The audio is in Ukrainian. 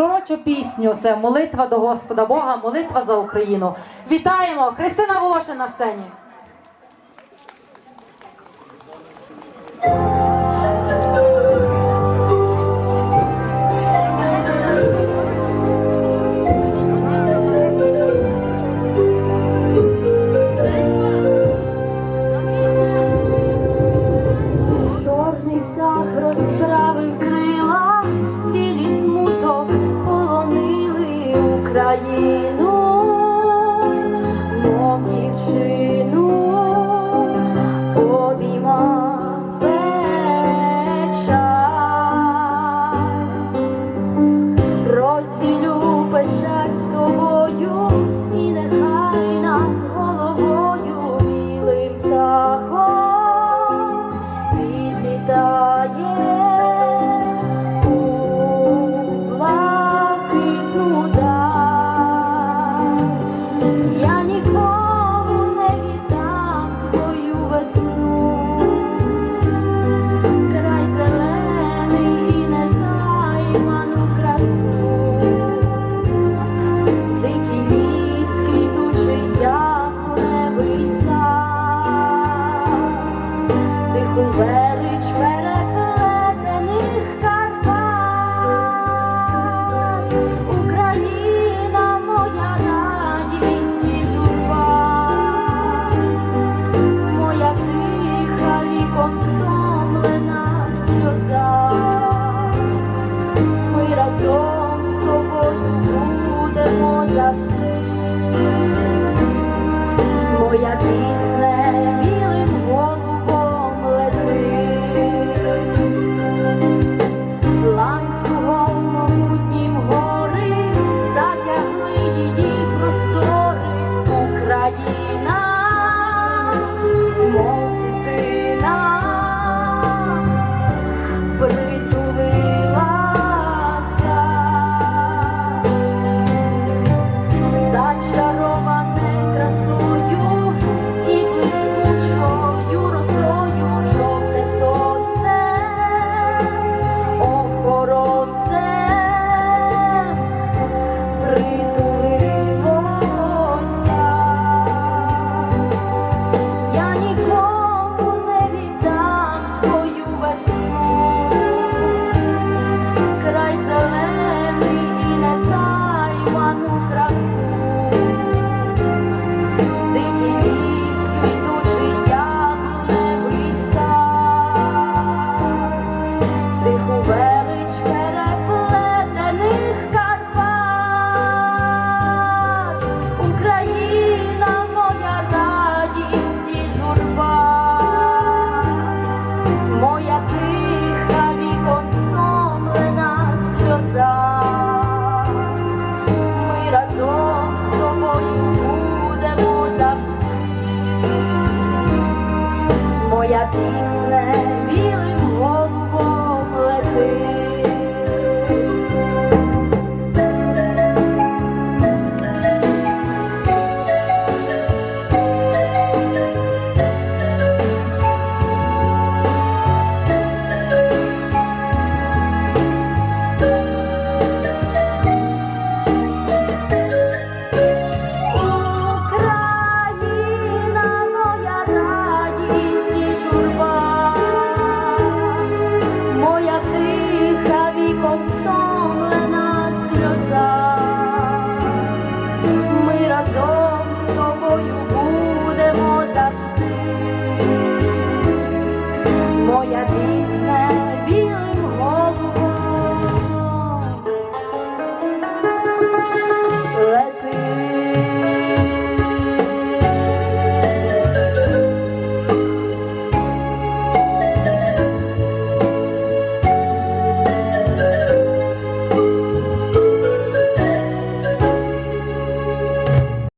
пророчу пісню. Це молитва до Господа Бога, молитва за Україну. Вітаємо Христина Волошина на сцені. Чорний птах розправ. Oh. peace lay.